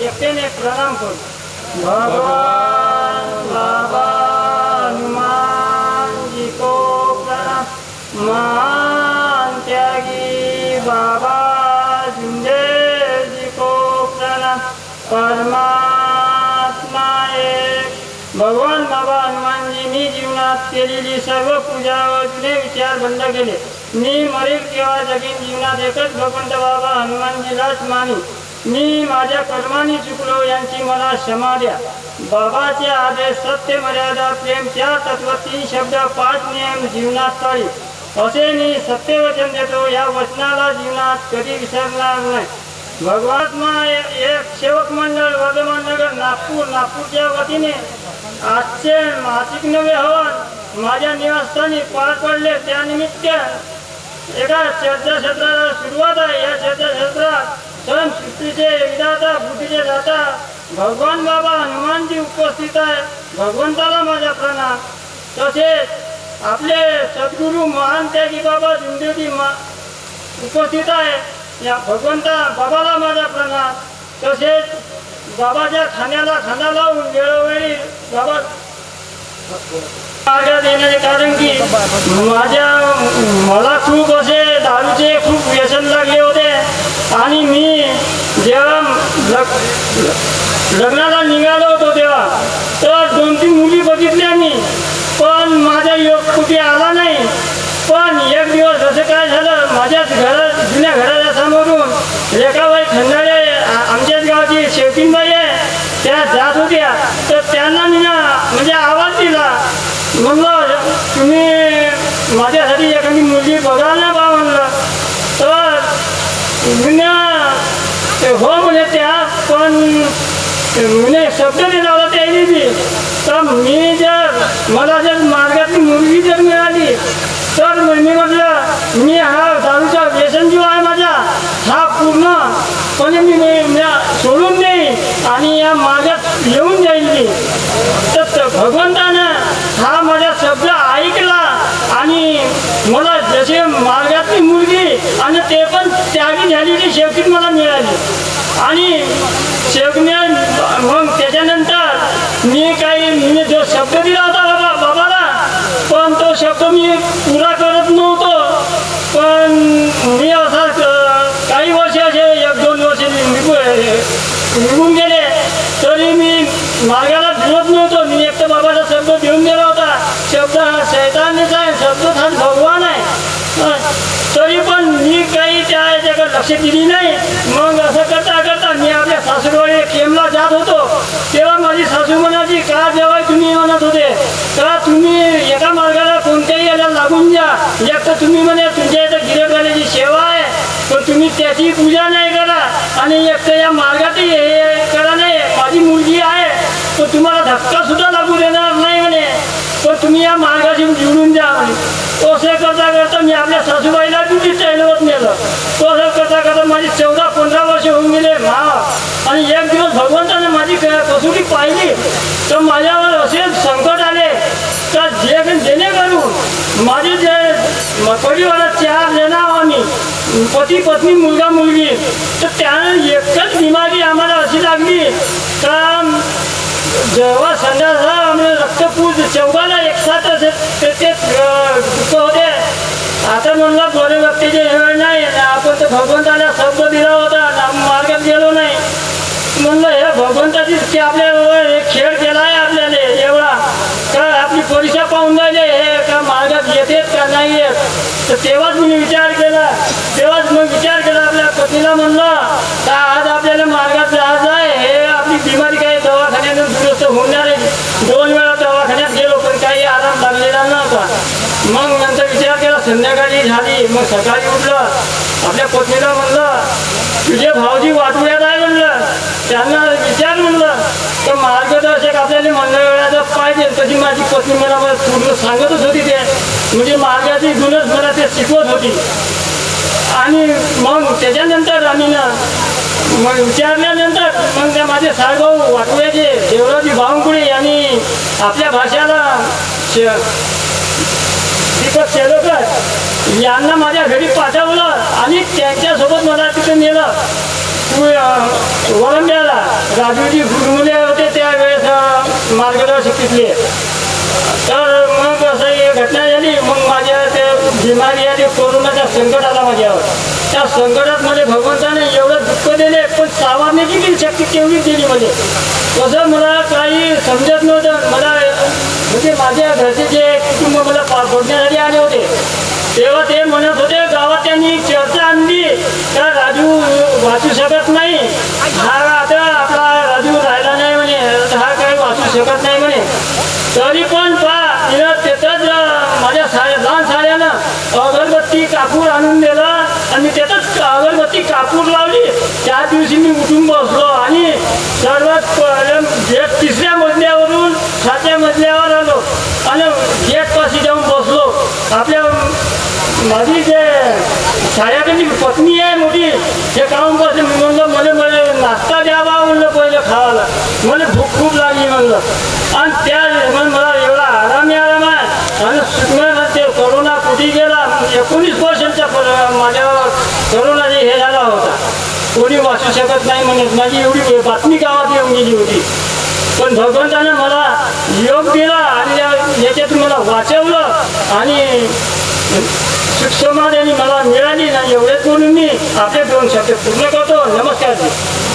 एकटेने प्रणाम करू. भगवान बाबा हनुमानजी को प्रणाम. महान त्यागी बाबा झुंझे जी को प्रणाम. परमात्मा एक भगवान बाबा हनुमानजी मी जीवनात केलेली सर्व पूजा व जुने विचार बंद केले. मी मरील किंवा जगीन जीवनात एकच भगवंत बाबा हनुमानजीलाच मानू. मी माझ्या कर्माने चुकलो यांची मला क्षमा द्या. बाबाचे आदेश सत्य मर्यादा प्रेम त्या तत्व तीन शब्द पाच नियम जीवनात चाळी. असे मी सत्यवचन देतो या वचनाला जीवनात कधी विसरणार नाही. भगवात्मा एक सेवक मंडळ वर्धमान नगर नागपूर नागपूरच्या वतीने. आजचे मासिक नवे हवन माझ्या निवासस्थानी पार पडले त्यानिमित्त एका चर्चाक्षेत्राला सुरुवात आहे. सण सृष्टीचे विधाता बुद्धीचे दाता भगवान बाबा हनुमानजी उपस्थित आहे. भगवंताला माझ्या प्रणाम. तसेच आपले सद्गुरू महान त्यागी बाबा झुंडेजी मा उपस्थित आहे. या भगवंता बाबाला माझा प्रणाम. तसेच बाबाच्या खाण्याला खाना लावून वेळोवेळी बाबा मार्गात येण्याचे कारण की माझ्या मला खूप असे दारूचे खूप व्यसन लागले होते. आणि मी जेव्हा लग्नाला निघालो होतो तेव्हा तर दोन तीन मुली बघितल्या मी पण माझा योग कुठे आला नाही. पण एक दिवस असं काय झालं माझ्याच घरात जुन्या घराच्या समोरून रेखाबाई खंडाळे आमच्याच गावाची शेवटीनबाई आहे त्या जात होत्या. तर त्यांना मी ना म्हणजे तुम्ही माझ्यासाठी एखादी मुलगी बघायला बा म्हणलं तर मी हो म्हणे त्या पण म्हणजे शब्द दिला होता त्याने मी तर मी जर मला जर मार्गातली मुलगी जर मिळाली तर मी म्हटलं मी हा दारूचा व्यसन जो आहे माझा हा पूर्णपणे मी मी मी सोडून देईन आणि या मार्गात येऊन जाईल मी तर त- भगवंतानं हा माझा शब्द ऐकला आणि मला जसे मार्गातली मुलगी आणि ते पण त्यागी झालेली शेवटी मला मिळाली. आणि शेवटी मग त्याच्यानंतर मी काही मी जो शब्द दिला होता बाबा बाबाला पण तो शब्द मी पुरा करत नव्हतो. पण मी असा काही वर्ष असे एक दोन वर्ष निघून गेले. तरी मी मार्गाला फिरत नव्हतो. मी एक तर बाबाचा शब्द देऊन गेला होता शब्द हा शैतानीचा आहे शब्द हा भगवान आहे अ, तरी पण मी काही त्या लक्ष दिली नाही मग असं करता करता मी आपल्या सासूरवाडी केमला जात होतो. तेव्हा माझी सासू म्हणायची का जेव्हा तुम्ही म्हणत होते? का तुम्ही एका मार्गाला कोणत्याही याला लागून द्या? एक तर तुम्ही म्हणे तुमच्या इथं गिरेबाल्याची सेवा आहे तर तुम्ही त्याची पूजा नाही करा आणि एक तर या मार्गातही हे करा नाही. माझी मुलगी आहे तर तुम्हाला धक्का सुद्धा लागू देणार नाही म्हणे. तर तुम्ही या मार्गाशी निवडून द्या म्हणे. असं करता करता मी आपल्या सासूबाईला बी चालवत नेलं तो असं करता करता माझी चौदा पंधरा वर्ष होऊन गेले मा आणि एक दिवस भगवंताने माझी कसोटी पाहिली तर माझ्यावर असे संकट आले तर जे जेणेकरून माझे जे परिवारात चार जण आम्ही पती पत्नी मुलगा मुलगी तर त्यानं एकच बिमारी आम्हाला अशी लागली तर जेव्हा संध्याकाळ आम्ही रक्तपूज चौघाला एक साथ असे ते ते दुःख होते. आता म्हणलं गोरे व्यक्तीचे हे नाही आपण तर भगवंताला शब्द दिला होता आणि आम्ही मार्गात गेलो नाही म्हणलं हे भगवंताची की आपल्या एक खेळ केलाय आहे आपल्याला एवढा. तर आपली परीक्षा पाहून राहिले? हे का मार्गात येतेत का नाही येत तर तेव्हाच मी विचार केला. तेव्हाच मग विचार केला आपल्या पतीला म्हणलं का आज आपल्याला मार्गात जायचं आहे? हे आपली बिमारी काही दवाखान्यातून दुरुस्त होणार आहे. दोन वेळा दवाखान्यात गेलो पण काही आराम लागलेला नव्हता. मग नंतर विचार केला संध्याकाळी झाली. मग सकाळी उठलं. आपल्या पत्नीला म्हणलं तुझे भाऊजी वाटुळ्यात आहे म्हणलं. त्यांना विचार म्हणलं. तर मार्गदर्शक आपल्याला मंडळाचा पाहिजे तशी माझी पत्नी मला पूर्ण सांगतच होती ते. म्हणजे मार्गाची गुणच मला ते शिकवत होती. आणि मग त्याच्यानंतर आम्ही ना मग विचारल्यानंतर मग त्या माझे साळभाऊ वाटव्याचे देवराजी बावनकुळे यांनी आपल्या भाषाला तिथं दीपक शेलोकर यांना माझ्या घरी पाठवलं आणि त्यांच्यासोबत मला तिथे नेलं. तू, अं, वळंब्याला राजूजी गुरुमुले होते त्यावेळेस अं, मार्गदर्शकीतले तर मग असं ही घटना झाली. मग माझ्या ते बिमारी आली. कोरोनाच्या संकट आला माझ्यावर. त्या संकटात मला भगवंताने एवढं दुःख दिले पण सावरण्याची शक्ती तेवढीच दिली म्हणजे तसं मला काही समजत नव्हतं. मला म्हणजे माझ्या घरचे जे कुटुंब मला पा सोडण्यासाठी आले होते तेव्हा ते म्हणत होते गावात त्यांनी चर्चा आणली. तर राजू वाचू शकत नाही. हा आता आपला राजू राहिला नाही म्हणे हा काही वाचू शकत नाही म्हणे. तरी पण पा तिनं तिथंच माझ्या साड्या लहान साड्यानं अगरबत्ती कापूर आणून दिलं. आणि त्यातच अगरबत्ती कापूर लावली. त्या दिवशी मी उठून बसलो आणि सर्वात पहिलं तिसरे तिसऱ्या मजल्यावरून सातव्या मजल्यावर आलो आणि गेटपाशी जाऊन बसलो आपल्या माझी जे छायाकडची पत्नी आहे मोठी ते काम करते. मी म्हणलं मला मला नाश्ता द्यावा म्हणलं पहिलं खावायला मला भूक खूप लागली म्हणलं. आणि त्या मला एवढा आराम आराम आहे आणि सुटणार ते करोना कुठे गेला? एकोणीस पर्सेंटच्या माझ्यावर करोना हे झाला होता. कोणी वाचू शकत नाही म्हणत. माझी एवढी बातमी गावात येऊन गेली होती. पण भगवंताने मला योग दिला आणि या- याच्यातून मला वाचवलं. आणि सुखसमाधानी मला मिळाली ना एवढेच म्हणून मी आपले दोन शब्द पूर्ण करतो. नमस्कार